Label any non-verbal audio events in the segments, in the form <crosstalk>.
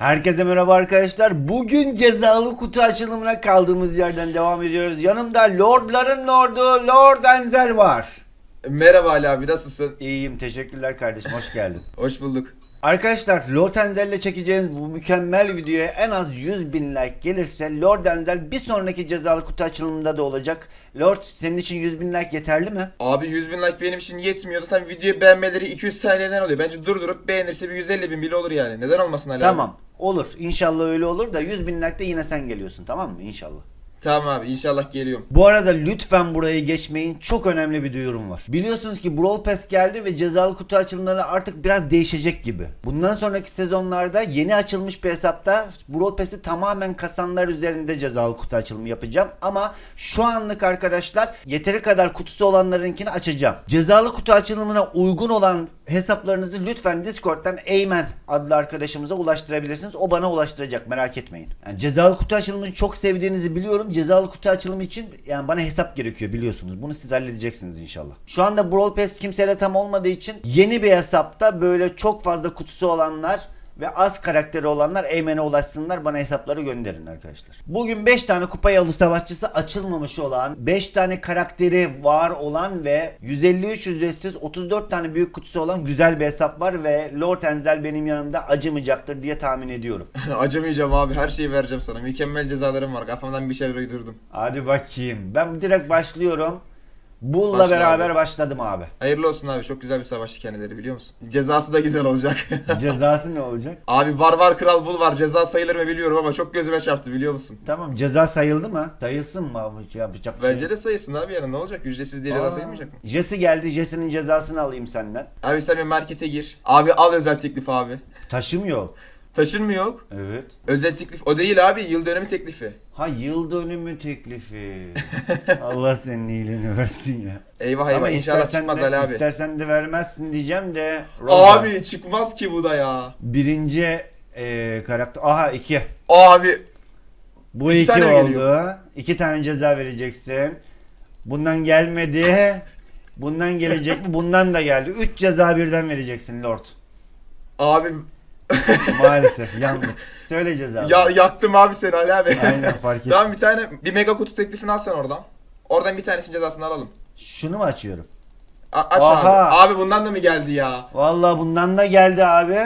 Herkese merhaba arkadaşlar. Bugün cezalı kutu açılımına kaldığımız yerden devam ediyoruz. Yanımda Lordların Lordu Lord Enzel var. Merhaba Ali abi nasılsın? İyiyim teşekkürler kardeşim hoş geldin. <laughs> Hoş bulduk. Arkadaşlar Lord Enzel ile çekeceğiniz bu mükemmel videoya en az 100 bin like gelirse Lord Enzel bir sonraki cezalı kutu açılımında da olacak. Lord senin için 100 bin like yeterli mi? Abi 100 bin like benim için yetmiyor. Zaten videoyu beğenmeleri 200 saniyeden oluyor. Bence durdurup beğenirse bir 150 bin bile olur yani. Neden olmasın Ali abi? Olur İnşallah öyle olur da 100 bin like de yine sen geliyorsun tamam mı İnşallah. Tamam abi inşallah geliyorum. Bu arada lütfen burayı geçmeyin. Çok önemli bir duyurum var. Biliyorsunuz ki Brawl Pass geldi ve cezalı kutu açılımları artık biraz değişecek gibi. Bundan sonraki sezonlarda yeni açılmış bir hesapta Brawl Pass'i tamamen kasanlar üzerinde cezalı kutu açılımı yapacağım. Ama şu anlık arkadaşlar yeteri kadar kutusu olanlarınkini açacağım. Cezalı kutu açılımına uygun olan hesaplarınızı lütfen Discord'dan Eymen adlı arkadaşımıza ulaştırabilirsiniz. O bana ulaştıracak merak etmeyin. Yani cezalı kutu açılımını çok sevdiğinizi biliyorum. Cezalı kutu açılımı için yani bana hesap gerekiyor biliyorsunuz. Bunu siz halledeceksiniz inşallah. Şu anda Brawl Pass kimseyle tam olmadığı için yeni bir hesapta böyle çok fazla kutusu olanlar ve az karakteri olanlar Eymen'e ulaşsınlar bana hesapları gönderin arkadaşlar. Bugün 5 tane kupa yolu savaşçısı açılmamış olan 5 tane karakteri var olan ve 153 ücretsiz 34 tane büyük kutusu olan güzel bir hesap var ve Lord Enzel benim yanımda acımayacaktır diye tahmin ediyorum. <laughs> Acımayacağım abi her şeyi vereceğim sana. Mükemmel cezalarım var. Kafamdan bir şeyler uydurdum. Hadi bakayım. Ben direkt başlıyorum. Bull'la Başla beraber abi. başladım abi. Hayırlı olsun abi. Çok güzel bir savaşçı kendileri biliyor musun? Cezası da güzel olacak. <laughs> Cezası ne olacak? abi Barbar Kral Bul var. Ceza sayılır mı biliyorum ama çok gözüme çarptı biliyor musun? Tamam ceza sayıldı mı? Sayılsın mı abi? Yapacak bir şey. Bence de sayısın abi yani ne olacak? Ücretsiz diye ceza Aa, sayılmayacak mı? Jesse geldi. Jesse'nin cezasını alayım senden. Abi sen bir markete gir. Abi al özel teklif abi. Taşım yok. Taşın mı yok? Evet. Özel teklif o değil abi yıl dönümü teklifi. Ha yıl dönümü teklifi. <laughs> Allah senin iyiliğini versin ya. Eyvah eyvah Ama inşallah istersen çıkmaz de, Ali abi. İstersen de vermezsin diyeceğim de. Rosa. Abi çıkmaz ki bu da ya. Birinci e, karakter. Aha iki. Abi Bu İki iki, tane oldu. geliyor? İki tane ceza vereceksin. Bundan gelmedi. <laughs> Bundan gelecek mi? Bundan da geldi. Üç ceza birden vereceksin Lord. abi <laughs> Maalesef yandık. Söyle ceza. ya yaktım abi seni Ali abi. Aynen fark <laughs> ettim. Tamam bir tane bir mega kutu teklifini al sen oradan. Oradan bir tanesinin cezasını alalım. Şunu mu açıyorum? A- aç Aha. abi. Abi bundan da mı geldi ya? Vallahi bundan da geldi abi.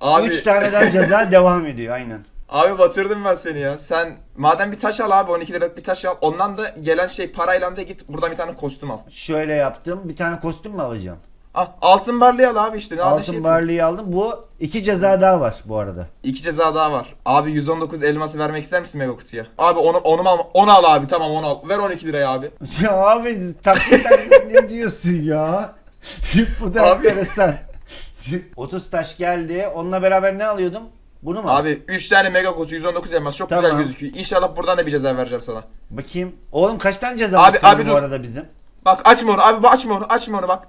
Abi Üç tane daha ceza <laughs> devam ediyor aynen. Abi batırdım ben seni ya. Sen madem bir taş al abi 12 liralık bir taş al. Ondan da gelen şey parayla da git buradan bir tane kostüm al. Şöyle yaptım. Bir tane kostüm mü alacağım? Ah, altın barlıyı al abi işte. Ne Altın şey barlıyı aldım. Bu iki ceza daha var bu arada. İki ceza daha var. Abi 119 elması vermek ister misin mega kutuya? Abi onu onu al. Onu al abi tamam onu al. Ver 12 liraya abi. <laughs> Ya abi taklit ne diyorsun ya? <laughs> Bu da Abi. enteresan. <laughs> 30 taş geldi. Onunla beraber ne alıyordum? Bunu mu? Abi 3 tane mega kutu 119 elmas çok Tamam. güzel gözüküyor. İnşallah buradan da bir ceza vereceğim sana. Bakayım. Oğlum kaç tane ceza Abi- var abi bu dur. arada bizim? Bak açma onu abi açma onu açma onu bak.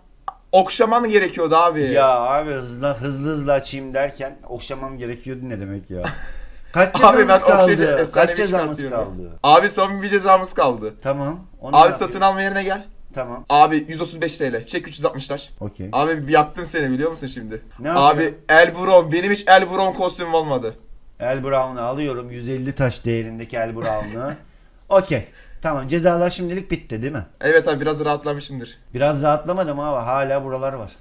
Okşaman gerekiyordu abi. Ya abi hızlı hızlı hızlı açayım derken okşamam gerekiyordu ne demek ya? <laughs> Kaç Abi cezamız ben kaldı? okşayacak efsanevi Kaç cezamız çıkartıyorum. kaldı? Abi son bir cezamız kaldı. Tamam. Onu Abi satın alma yerine gel. Tamam. Abi 135 TL. Çek 360 taş. Okey. Abi bir yaktım seni biliyor musun şimdi? Ne abi yapıyor? Elbron benim hiç Elbron kostümüm olmadı. El Brown'u alıyorum. 150 taş değerindeki El Brown'u. <laughs> Okey. Tamam cezalar şimdilik bitti değil mi? Evet abi biraz rahatlamışımdır. Biraz rahatlamadım ama hala buralar var.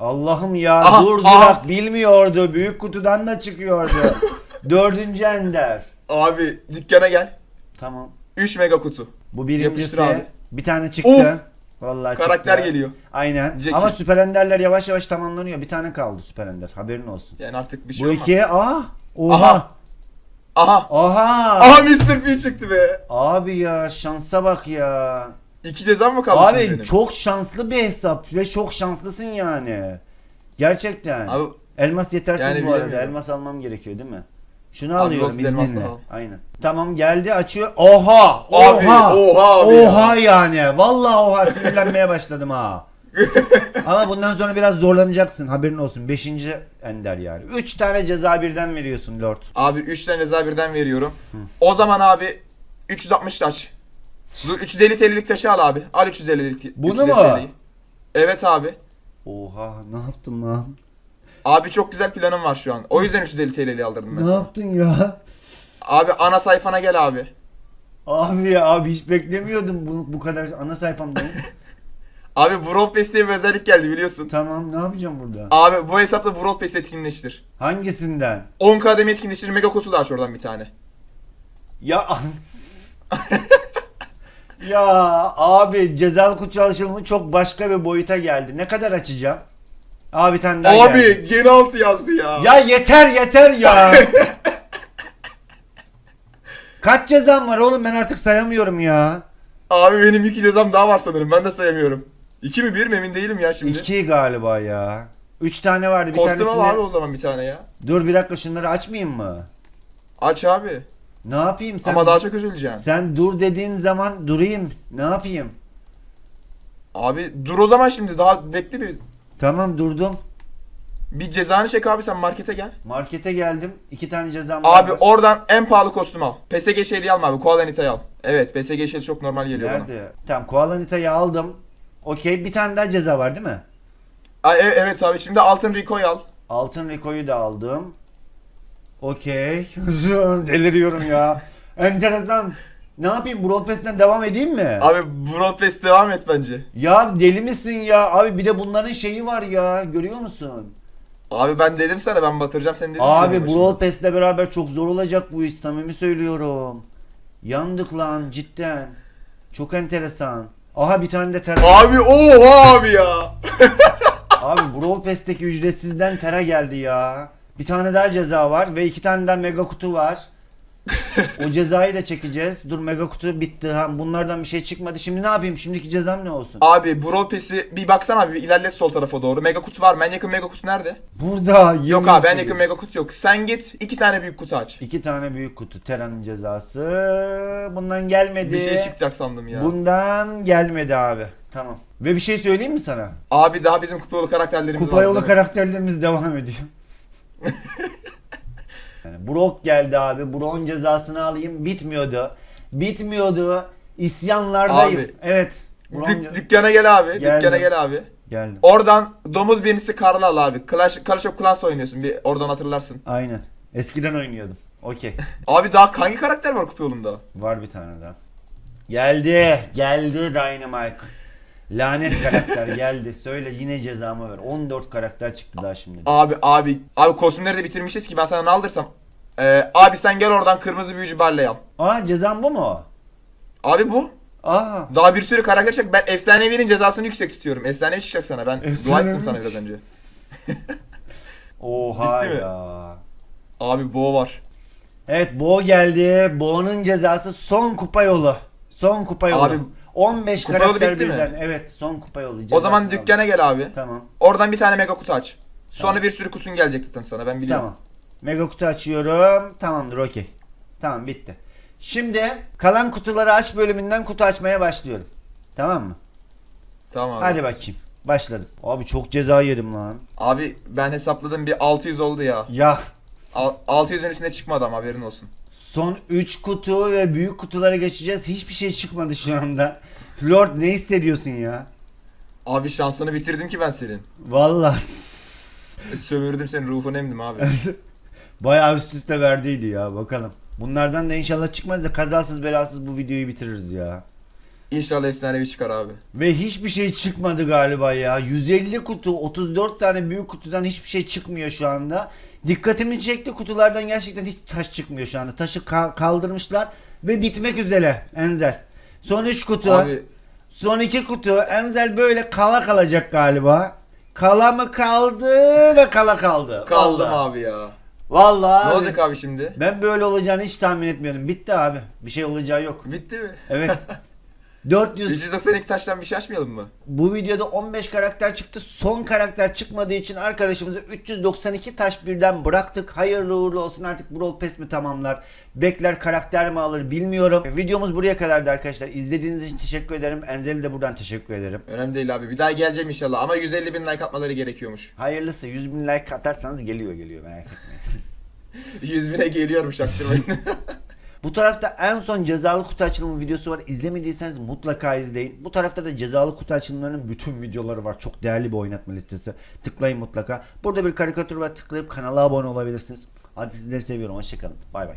Allah'ım ya Aha, dur aha. bilmiyordu. Büyük kutudan da çıkıyordu. <laughs> Dördüncü ender. Abi dükkana gel. Tamam. 3 mega kutu. Bu birincisi. Bir tane çıktı. Of! Vallahi Karakter çıktı. geliyor. Aynen. Jackie. Ama süper enderler yavaş yavaş tamamlanıyor. Bir tane kaldı süper ender. Haberin olsun. Yani artık bir şey Bu olmaz. iki. Aa. Oha. Aha. Aha. Aha. Aha Mr. P çıktı be. Abi ya şansa bak ya. İki cezam mı kaldı şimdi Abi benim? çok şanslı bir hesap ve çok şanslısın yani. Gerçekten. Abi elmas yetersiz Yani bu arada. Elmas almam gerekiyor değil mi? Şunu Abi alıyorum elmas izninle. al. Aynen. Tamam geldi açıyor. Oha! Abi, Oha! oha abi Oha yani. Vallahi oha sinirlenmeye başladım ha. <laughs> Ama bundan sonra biraz zorlanacaksın haberin olsun. Beşinci ender yani. Üç tane ceza birden veriyorsun Lord. Abi 3 tane ceza birden veriyorum. O zaman abi 360 taş. Dur 350 TL'lik taşı al abi. Al 350'lik. Bunu 350 mu? Evet abi. Oha ne yaptın lan? Abi çok güzel planım var şu an. O yüzden 350 TL'li aldırdım Ne mesela. yaptın ya? Abi ana sayfana gel abi. Abi ya abi hiç beklemiyordum bu, bu kadar ana sayfamda. <laughs> Abi Brawl Pass diye bir özellik geldi biliyorsun. tamam ne yapacağım burada? Abi bu hesapta Brawl Pass etkinleştir. Hangisinden? 10 kademe etkinleştir Mega Kosu da aç oradan bir tane. Ya <laughs> Ya abi cezalı kutu çalışılımı çok başka bir boyuta geldi. Ne kadar açacağım? Abi bir tane daha Abi geldi. gene altı yazdı ya. Ya yeter yeter ya. <laughs> Kaç cezam var oğlum ben artık sayamıyorum ya. Abi benim iki cezam daha var sanırım. Ben de sayamıyorum. İki mi bir mi emin değilim ya şimdi. İki galiba ya. Üç tane vardı bir Kostüm al tanesini. abi o zaman bir tane ya. Dur bir dakika şunları açmayayım mı? Aç abi. Ne yapayım sen? Ama daha çok üzüleceksin. Sen dur dediğin zaman durayım. Ne yapayım? Abi dur o zaman şimdi daha bekle bir. Tamam durdum. Bir cezanı çek abi sen markete gel. Markete geldim. İki tane cezam var. Abi oradan en pahalı kostüm al. PSG şeyli alma abi. Koala Nita'yı al. Evet PSG şeyli çok normal geliyor bana. Nerede? Tamam Koala Nita'yı aldım. Okey bir tane daha ceza var değil mi? Ay, e- evet abi şimdi altın Rico'yu al. Altın Rico'yu da aldım. Okey. <laughs> Deliriyorum ya. <laughs> Enteresan. Ne yapayım? Brawl Pass'ten devam edeyim mi? Abi Brawl Pass devam et bence. Ya deli misin ya? Abi bir de bunların şeyi var ya. Görüyor musun? Abi ben dedim sana ben batıracağım seni dedim. Abi dedim Brawl Pass'le beraber çok zor olacak bu iş. Samimi söylüyorum. Yandık lan cidden. Çok enteresan. Aha bir tane de tera. Abi oha abi ya. <laughs> Abi Brawl Pass'teki ücretsizden tera geldi ya. Bir tane daha ceza var ve iki tane daha mega kutu var. O cezayı da çekeceğiz. Dur mega kutu bitti. Ha, bunlardan bir şey çıkmadı. Şimdi ne yapayım? Şimdiki cezam ne olsun? Abi Brawl Pass'i bir baksana abi bir ilerle sol tarafa doğru. Mega kutu var mı? En yakın mega kutu nerede? Burada. Yok abi en yakın mega kutu yok. Sen git iki tane büyük kutu aç. İki tane büyük kutu. Tera'nın cezası. Bundan gelmedi. Bir şey çıkacak sandım ya. Bundan gelmedi abi. Tamam. Ve bir şey söyleyeyim mi sana? Abi daha bizim kupa yolu karakterlerimiz Kupa var. yolu değil mi? karakterlerimiz devam ediyor. <laughs> yani Brock geldi abi. Brock'un cezasını alayım. Bitmiyordu. Bitmiyordu. İsyanlardayım. Abi. Evet. Dük- dükkana gel abi. Geldim. Dükkana gel abi. Geldim. Oradan domuz birincisi Karlı al abi. Clash, Clash of Clans oynuyorsun. Bir oradan hatırlarsın. Aynen. Eskiden oynuyordum. Okey. <laughs> Abi daha hangi karakter var kupa yolunda? Var bir tane daha. Geldi. Geldi Dynamite. Lanet karakter geldi. Söyle yine cezamı ver. 14 karakter çıktı daha şimdi. Abi abi abi kostümleri de bitirmişiz ki ben sana ne aldırsam. Ee, abi sen gel oradan kırmızı büyücü Barley al. Aa cezam bu mu? Abi bu. Aa. Daha bir sürü karakter çıkacak. Ben efsanevi'nin cezasını yüksek istiyorum. Efsanevi çıkacak sana. Ben dua ettim sana mi? biraz önce. <laughs> Oha Bitti mi? ya. Abi bu var. Evet Bo geldi. Bo'nun cezası son kupa yolu. Son kupa yolu. Abi, 15 kupa yolu karakter bitti mi? birden. Evet son kupa yolu. O zaman aldı. dükkana gel abi. Tamam. Oradan bir tane mega kutu aç. Sonra Tamam. bir sürü kutun gelecek zaten sana ben biliyorum. Tamam. Mega kutu açıyorum. Tamamdır okey. Tamam bitti. Şimdi kalan kutuları aç bölümünden kutu açmaya başlıyorum. Tamam mı? Tamam abi. Hadi bakayım. Başladım. Abi çok ceza yedim lan. Abi ben hesapladım bir 600 oldu ya. Ya Al- 600'ün üstüne çıkmadı ama haberin olsun. Son 3 kutu ve büyük kutulara geçeceğiz. Hiçbir şey çıkmadı şu anda. Lord ne hissediyorsun ya? Abi şansını bitirdim ki ben senin. Vallahi Sömürdüm senin ruhunu emdim abi. <laughs> Bayağı üst üste verdiydi ya bakalım. Bunlardan da inşallah çıkmaz da kazasız belasız bu videoyu bitiririz ya. İnşallah efsanevi çıkar abi. Ve hiçbir şey çıkmadı galiba ya. 150 kutu, 34 tane büyük kutudan hiçbir şey çıkmıyor şu anda. Dikkatimi çekti kutulardan gerçekten hiç taş çıkmıyor şu anda. Taşı ka- kaldırmışlar ve bitmek üzere Enzel. Son 3 kutu, Abi son 2 kutu. Enzel böyle kala kalacak galiba. Kala mı kaldı ve kala kaldı. kaldım Vallahi. abi ya. Vallahi Ne abi. olacak abi şimdi? Ben böyle olacağını hiç tahmin etmiyordum. Bitti abi. Bir şey olacağı yok. Bitti mi? Evet. <laughs> 400 392 taştan bir şey açmayalım mı? bu videoda 15 karakter çıktı. Son karakter çıkmadığı için arkadaşımıza 392 taş birden bıraktık. Hayırlı uğurlu olsun artık Brawl Pass mi tamamlar? Bekler karakter mi alır bilmiyorum. Videomuz buraya kadardı arkadaşlar. İzlediğiniz için teşekkür ederim. Enzel'e de buradan teşekkür ederim. Önemli değil abi. Bir daha geleceğim inşallah ama 150 bin like atmaları gerekiyormuş. Hayırlısı 100 bin like atarsanız geliyor geliyor merak etmeyin. <laughs> 100 bine geliyorum çaktırmayın. <laughs> Bu tarafta en son cezalı kutu açılımı videosu var. İzlemediyseniz mutlaka izleyin. Bu tarafta da cezalı kutu açılımlarının bütün videoları var. Çok değerli bir oynatma listesi. Tıklayın mutlaka. Burada bir karikatür var. Tıklayıp kanala abone olabilirsiniz. Hadi sizleri seviyorum. Hoşçakalın. Bay bay.